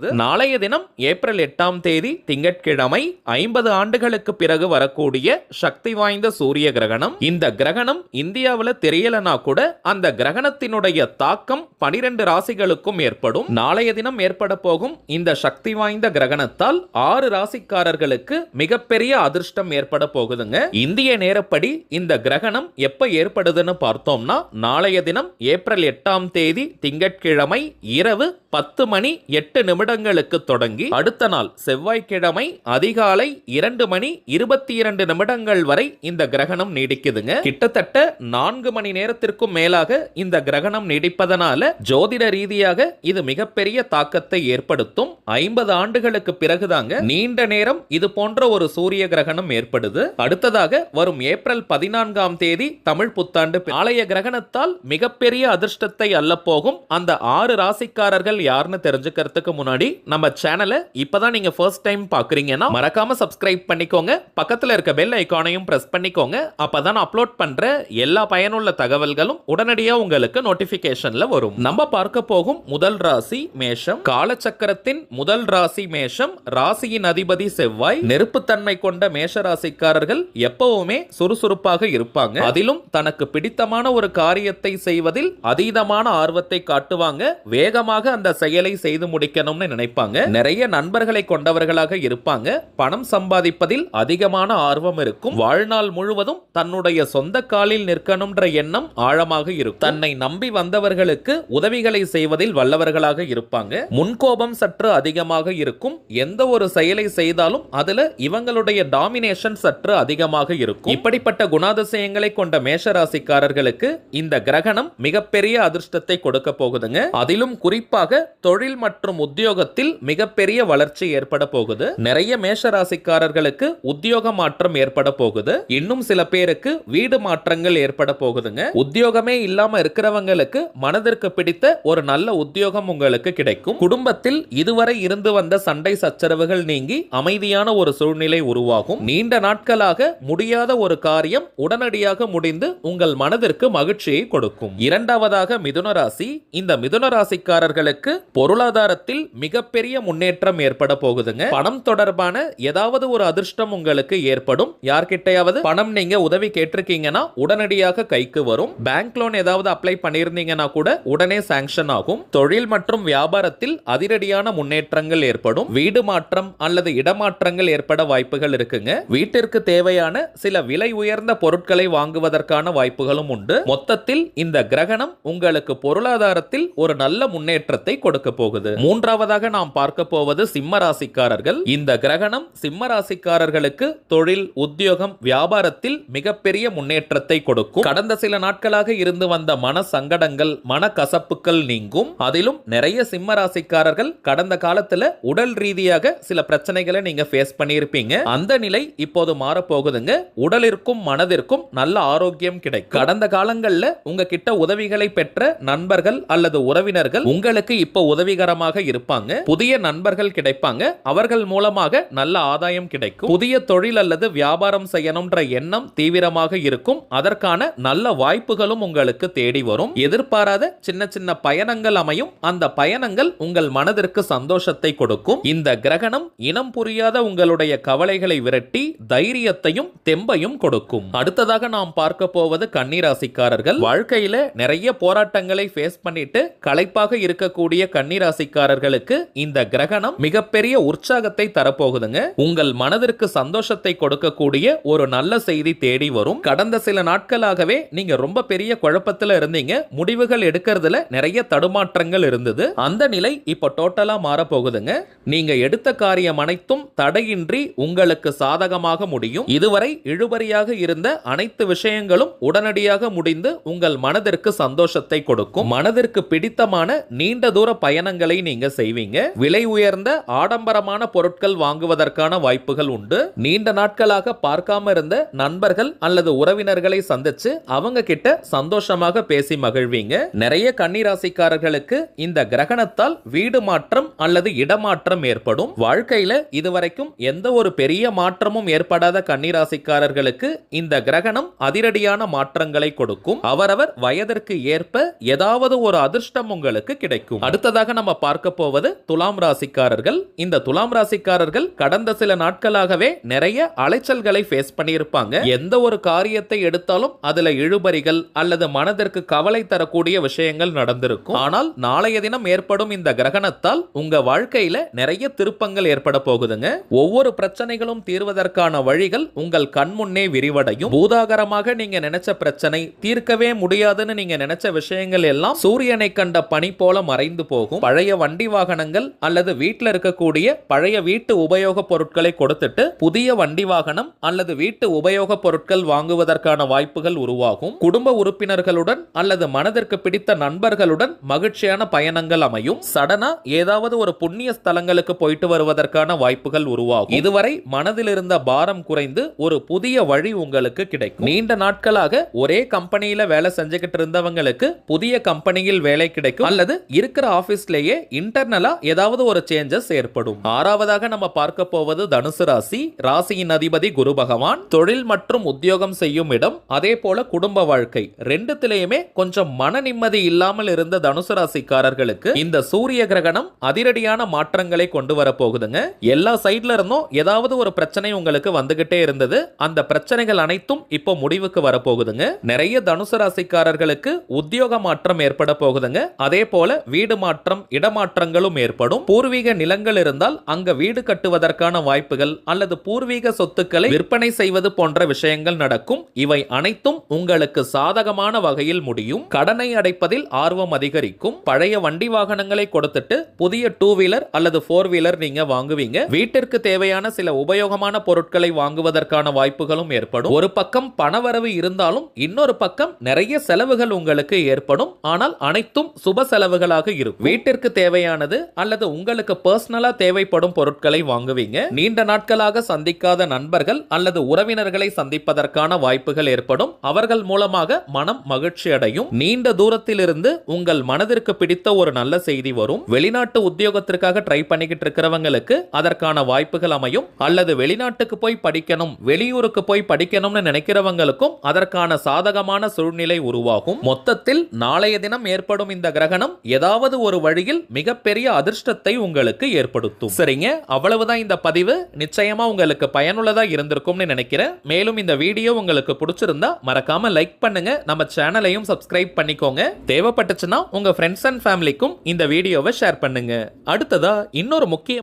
நாளைய தினம் ஏப்ரல் எட்டாம் தேதி திங்கட்கிழமை ஐம்பது ஆண்டுகளுக்கு பிறகு வரக்கூடிய சக்தி வாய்ந்த சூரிய கிரகணம். இந்த கிரகணம் இந்தியாவுல தெரியலனா கூட அந்த கிரகணத்தினுடைய தாக்கம் பனிரெண்டு ராசிகளுக்கும் ஏற்படும். நாளைய தினம் ஏற்பட போகும் இந்த சக்தி வாய்ந்த கிரகணத்தால் ஆறு ராசிக்காரர்களுக்கு மிகப்பெரிய அதிர்ஷ்டம் ஏற்பட போகுதுங்க. இந்திய நேரப்படி இந்த கிரகணம் எப்ப ஏற்படுதுன்னு பார்த்தோம்னா நாளைய தினம் ஏப்ரல் எட்டாம் தேதி திங்கட்கிழமை இரவு பத்து மணி எட்டு நிமிடம் நிமிடங்களுக்கு தொடங்கி அடுத்த நாள் செவ்வாய்க்கிழமை அதிகாலை இரண்டு மணி இருபத்தி இரண்டு நிமிடங்கள் வரை இந்த கிரகணம் நீடிக்குதுங்க. கிட்டத்தட்ட நான்கு மணி நேரத்திற்கும் மேலாக இந்த கிரகணம் நீடிப்பதனால ஜோதிட ரீதியாக இது மிகப்பெரிய தாக்கத்தை ஏற்படுத்தும். ஐம்பது ஆண்டுகளுக்கு பிறகுதாங்க நீண்ட நேரம் இது போன்ற ஒரு சூரிய கிரகணம் ஏற்படுது. அடுத்ததாக வரும் ஏப்ரல் பதினான்காம் தேதி தமிழ் புத்தாண்டு ஆலய கிரகணத்தால் மிகப்பெரிய அதிர்ஷ்டத்தை அல்ல போகும். அந்த ஆறு ராசிக்காரர்கள் யாருன்னு தெரிஞ்சுக்கிறதுக்கு முன்னாடி நம்ம சேனலை இப்பதான் நீங்க ஃபர்ஸ்ட் டைம் பாக்குறீங்கன்னா மறக்காம சப்ஸ்கிரைப் பண்ணிக்கோங்க. பக்கத்துல இருக்க பெல் ஐகானையும் பிரஸ் பண்ணிக்கோங்க. அப்பதான் அப்லோட் பண்ற எல்லா பயனுள்ள தகவல்களும் உடனடியா உங்களுக்கு நோட்டிபிகேஷன்ல வரும். நம்ம பார்க்க போகும் முதல் ராசி மேஷம். காலச்சக்கரத்தின் முதல் ராசி மேஷம். ராசியின் அதிபதி செவ்வாய். நெருப்புத்தன்மை கொண்ட மேஷ ராசிக்காரர்கள் எப்பவுமே சுறுசுறுப்பாக இருப்பாங்க. அதிலும் தனக்கு பிடித்தமான ஒரு காரியத்தை செய்வதில் அதீதமான ஆர்வத்தை காட்டுவாங்க. வேகமாக அந்த செயலை செய்து முடிக்கணும். முடிக்கணும்னு நினைப்பாங்க. நிறைய நண்பர்களை கொண்டவர்களாக இருப்பாங்க. பணம் சம்பாதிப்பதில் அதிகமான ஆர்வம் இருக்கும். வாழ்நாள் முழுவதும் தன்னுடைய சொந்த காலில் நிற்கணும்ன்ற எண்ணம் ஆழமாக இருக்கும். தன்னை நம்பி வந்தவர்களுக்கு உதவிகளை செய்வதில் வல்லவர்களாக இருப்பாங்க. முன்கோபம் சற்று அதிகமாக இருக்கும். எந்த ஒரு செயலை செய்தாலும் அதுல இவங்களுடைய டாமினேஷன் சற்று அதிகமாக இருக்கும். இப்படிப்பட்ட குணாதிசயங்களை கொண்ட மேஷராசிக்காரர்களுக்கு இந்த கிரகணம் மிகப்பெரிய அதிர்ஷ்டத்தை கொடுக்க போகுதுங்க. அதிலும் குறிப்பாக தொழில் மற்றும் உத்தியோகத்தில் மிகப்பெரிய வளர்ச்சி ஏற்பட போகுது. நிறைய மேஷராசிக்காரர்களுக்கு உத்தியோக மாற்றம் ஏற்பட போகுது. இன்னும் சில பேருக்கு வீடு மாற்றங்கள் ஏற்பட போகுதுங்க. உத்தியோகமே இல்லாம இருக்கிறவங்களுக்கு மனதிற்கு பிடித்த ஒரு நல்ல உத்தியோகம் உங்களுக்கு கிடைக்கும். குடும்பத்தில் இதுவரை இருந்து வந்த சண்டை சச்சரவுகள் நீங்கி அமைதியான ஒரு சூழ்நிலை உருவாகும். நீண்ட நாட்களாக முடியாத ஒரு காரியம் உடனடியாக முடிந்து உங்கள் மனதிற்கு மகிழ்ச்சியை கொடுக்கும். இரண்டாவதாக மிதுன ராசி இந்த மிதுன ராசிக்காரர்களுக்கு பொருளாதாரத்தில் மிகப்பெரிய முன்னேற்றம் ஏற்பட போகுதுங்க. பணம் தொடர்பான ஏதாவது ஒரு அதிர்ஷ்டம் உங்களுக்கு ஏற்படும். யார்கிட்டயாவது பணம் நீங்க உதவி கேட்டிருக்கீங்கன்னா உடனடியாக கைக்கு வரும். பேங்க் லோன் ஏதாவது அப்ளை பண்ணியிருந்தீங்கன்னா கூட உடனே சாங்ஷன் ஆகும். தொழில் மற்றும் வியாபாரத்தில் அதிரடியான முன்னேற்றங்கள் ஏற்படும். வீடு மாற்றம் அல்லது இடமாற்றங்கள் ஏற்பட வாய்ப்புகள் இருக்குங்க. வீட்டிற்கு தேவையான சில விலை உயர்ந்த பொருட்களை வாங்குவதற்கான வாய்ப்புகளும் உண்டு. மொத்தத்தில் இந்த கிரகணம் உங்களுக்கு பொருளாதாரத்தில் ஒரு நல்ல முன்னேற்றத்தை கொடுக்க போகுது. மூன்றாவது முதலாவதாக நாம் பார்க்க போவது சிம்ம ராசிக்காரர்கள் இந்த கிரகணம் சிம்ம ராசிக்காரர்களுக்கு தொழில் உத்தியோகம் வியாபாரத்தில் மிகப்பெரிய முன்னேற்றத்தை கொடுக்கும். கடந்த சில நாட்களாக இருந்து வந்த மன சங்கடங்கள் மன கசப்புகள் நீங்கும். அதிலும் நிறைய சிம்ம ராசிக்காரர்கள் கடந்த காலத்துல உடல் ரீதியாக சில பிரச்சனைகளை நீங்க ஃபேஸ் பண்ணியிருப்பீங்க. அந்த நிலை இப்போது மாறப்போகுதுங்க. உடலிற்கும் மனதிற்கும் நல்ல ஆரோக்கியம் கிடைக்கும். கடந்த காலங்கள்ல உங்ககிட்ட உதவிகளை பெற்ற நண்பர்கள் அல்லது உறவினர்கள் உங்களுக்கு இப்போ உதவிகரமாக இருப்பாங்க. புதிய நண்பர்கள் கிடைப்பாங்க அவர்கள் மூலமாக நல்ல ஆதாயம் கிடைக்கும். புதிய தொழில் அல்லது வியாபாரம் செய்யணும்ன்ற எண்ணம் தீவிரமாக இருக்கும். அதற்கான நல்ல வாய்ப்புகளும் உங்களுக்கு தேடி வரும். எதிர்பாராத சின்ன சின்ன பயணங்கள் அமையும். அந்த பயணங்கள் உங்கள் மனதிற்கு சந்தோஷத்தை கொடுக்கும். இந்த கிரகணம் இனம் புரியாத உங்களுடைய கவலைகளை விரட்டி தைரியத்தையும் தெம்பையும் கொடுக்கும். அடுத்ததாக நாம் பார்க்க போவது கன்னிராசிக்காரர்கள். வாழ்க்கையில நிறைய போராட்டங்களை ஃபேஸ் பண்ணிட்டு களைப்பாக இருக்கக்கூடிய கன்னிராசிக்காரர்களுக்கு இந்த கிரகணம் மிகப்பெரிய உற்சாகத்தை தரப்போகுதுங்க. உங்கள் மனதிற்கு சந்தோஷத்தை கொடுக்கக்கூடிய ஒரு நல்ல செய்தி தேடி வரும். கடந்த சில நாட்களாகவே நீங்க ரொம்ப பெரிய குழப்பத்துல இருந்தீங்க. முடிவுகள் எடுக்கிறதுல நிறைய தடுமாற்றங்கள் இருந்தது. அந்த நிலை இப்ப டோட்டலா மாற போகுதுங்க நீங்க எடுத்த காரியம் அனைத்தும் தடையின்றி உங்களுக்கு சாதகமாக முடியும். இதுவரை இழுபறியாக இருந்த அனைத்து விஷயங்களும் உடனடியாக முடிந்து உங்கள் மனதிற்கு சந்தோஷத்தை கொடுக்கும். மனதிற்கு பிடித்தமான நீண்ட தூர பயணங்களை நீங்க செய்வீங்க. விலை உயர்ந்த ஆடம்பரமான பொருட்கள் வாங்குவதற்கான வாய்ப்புகள் உண்டு. நீண்ட நாட்களாக பார்க்காம இருந்த நண்பர்கள் அல்லது உறவினர்களை சந்திச்சு அவங்க கிட்ட சந்தோஷமாக பேசி மகிழ்வீங்க. நிறைய கன்னிராசிக்காரர்களுக்கு இந்த கிரகணத்தால் வீடு மாற்றம் அல்லது இடமாற்றம் ஏற்படும். வாழ்க்கையில இதுவரைக்கும் எந்த ஒரு பெரிய மாற்றமும் ஏற்படாத கன்னிராசிக்காரர்களுக்கு இந்த கிரகணம் அதிரடியான மாற்றங்களை கொடுக்கும். அவரவர் வயதிற்கு ஏற்ப ஏதாவது ஒரு அதிர்ஷ்டம் உங்களுக்கு கிடைக்கும். அடுத்ததாக நம்ம பார்க்க போவது அதாவது துலாம் ராசிக்காரர்கள் இந்த துலாம் ராசிக்காரர்கள் கடந்த சில நாட்களாகவே நிறைய அலைச்சல்களை ஃபேஸ் பண்ணியிருப்பாங்க. எந்த ஒரு காரியத்தை எடுத்தாலும் அதுல இழுபறிகள் அல்லது மனதிற்கு கவலை தரக்கூடிய விஷயங்கள் நடந்திருக்கும். ஆனால் நாளைய தினம் ஏற்படும் இந்த கிரகணத்தால் உங்க வாழ்க்கையில நிறைய திருப்பங்கள் ஏற்பட போகுதுங்க. ஒவ்வொரு பிரச்சனைகளும் தீர்வதற்கான வழிகள் உங்கள் கண்முன்னே விரிவடையும். பூதாகரமாக நீங்க நினைச்ச பிரச்சனை தீர்க்கவே முடியாதுன்னு நீங்க நினைச்ச விஷயங்கள் எல்லாம் சூரியனை கண்ட பனி போல மறைந்து போகும். பழைய வண்டி வாகனங்கள் அல்லது வீட்டில் இருக்கக்கூடிய பழைய வீட்டு உபயோகப் பொருட்களை கொடுத்துட்டு புதிய வண்டி வாகனம் அல்லது வீட்டு உபயோகப் பொருட்கள் வாங்குவதற்கான வாய்ப்புகள் உருவாகும். குடும்ப உறுப்பினர்களுடன் அல்லது மனதிற்கு பிடித்த நண்பர்களுடன் மகிழ்ச்சியான பயணங்கள் அமையும். சடனா ஏதாவது ஒரு புண்ணிய ஸ்தலங்களுக்கு போயிட்டு வருவதற்கான வாய்ப்புகள் உருவாகும். இதுவரை மனதில் இருந்த பாரம் குறைந்து ஒரு புதிய வழி உங்களுக்கு கிடைக்கும். நீண்ட நாட்களாக ஒரே கம்பெனியில வேலை செஞ்சுக்கிட்டு இருந்தவங்களுக்கு புதிய கம்பெனியில் வேலை கிடைக்கும். அல்லது இருக்கிற ஆபீஸ்லயே இன்டர்நெட் ஏதாவது ஒரு சேஞ்சஸ் ஏற்படும். ஆறாவதாக நம்ம பார்க்க போவது தனுசு ராசி. ராசியின் அதிபதி குரு பகவான். தொழில் மற்றும் உத்தியோகம் செய்யும் இடம். அதே போல குடும்ப வாழ்க்கை. ரெண்டுத்திலேயுமே கொஞ்சம் மன நிம்மதி இல்லாமல் இருந்த தனுசு ராசிக்காரர்களுக்கு இந்த சூரிய கிரகணம் அதிரடியான மாற்றங்களை கொண்டு வர போகுதுங்க. எல்லா சைட்ல இருந்தும் ஏதாவது ஒரு பிரச்சனை உங்களுக்கு வந்துகிட்டே இருந்தது. அந்த பிரச்சனைகள் அனைத்தும் இப்போ முடிவுக்கு வரப்போகுதுங்க நிறைய தனுசு ராசிக்காரர்களுக்கு உத்தியோக மாற்றம் ஏற்பட போகுதுங்க. அதே போல வீடு மாற்றம் இடமாற்றங்களும் ஏற்படும். பூர்வீக நிலங்கள் இருந்தால் அங்க வீடு கட்டுவதற்கான வாய்ப்புகள் அல்லது பூர்வீக சொத்துக்களை விற்பனை செய்வது போன்ற விஷயங்கள் நடக்கும். இவை அனைத்தும் உங்களுக்கு சாதகமான வகையில் முடியும். கடனை அடைப்பதில் ஆர்வம் அதிகரிக்கும். பழைய வண்டி வாகனங்களை கொடுத்துட்டு புதிய டூ வீலர் அல்லது போர் வீலர் நீங்க வாங்குவீங்க. வீட்டிற்கு தேவையான சில உபயோகமான பொருட்களை வாங்குவதற்கான வாய்ப்புகளும் ஏற்படும். ஒரு பக்கம் பணவரவு இருந்தாலும் இன்னொரு பக்கம் நிறைய செலவுகள் உங்களுக்கு ஏற்படும். ஆனால் அனைத்தும் சுப செலவுகளாக இருக்கும். வீட்டிற்கு தேவையானது அல்லது உங்களுக்கு பர்சனலா தேவைப்படும் பொருட்களை வாங்குவீங்க. நீண்ட நாட்களாக சந்திக்காத நண்பர்கள் அல்லது உறவினர்களை சந்திப்பதற்கான வாய்ப்புகள் ஏற்படும். அவர்கள் மூலமாக மனம் மகிழ்ச்சி அடையும். நீண்ட தூரத்திலிருந்து உங்கள் மனதிற்கு பிடித்த ஒரு நல்ல செய்தி வரும். வெளிநாட்டு உத்தியோகத்திற்காக ட்ரை பண்ணிக்கிட்டு இருக்கிறவங்களுக்கு அதற்கான வாய்ப்புகள் அமையும். அல்லது வெளிநாட்டுக்கு போய் படிக்கணும் வெளியூருக்கு போய் படிக்கணும்னு நினைக்கிறவங்களுக்கும் அதற்கான சாதகமான சூழ்நிலை உருவாகும். மொத்தத்தில் நாளைய தினம் ஏற்படும் இந்த கிரகணம் ஏதாவது ஒரு வழியில் மிகப்பெரிய மிகப்பெரிய அதிர்ஷ்டத்தை உங்களுக்கு ஏற்படுத்தும். சரிங்க? அவ்வளவுதான் இந்த பதிவு. நிச்சயமா உங்களுக்கு பயனுள்ளதா இருந்திருக்கும்னு நினைக்கிறேன். மேலும் இந்த வீடியோ உங்களுக்கு பிடிச்சிருந்தா மறக்காம லைக் பண்ணுங்க. நம்ம சேனலையும் சப்ஸ்கிரைப் பண்ணிக்கோங்க. தேவைப்பட்டுச்சுன்னா உங்க ஃப்ரெண்ட்ஸ் அண்ட் ஃபேமிலிக்கும் இந்த வீடியோவை ஷேர் பண்ணுங்க. அடுத்ததா இன்னொரு முக்கிய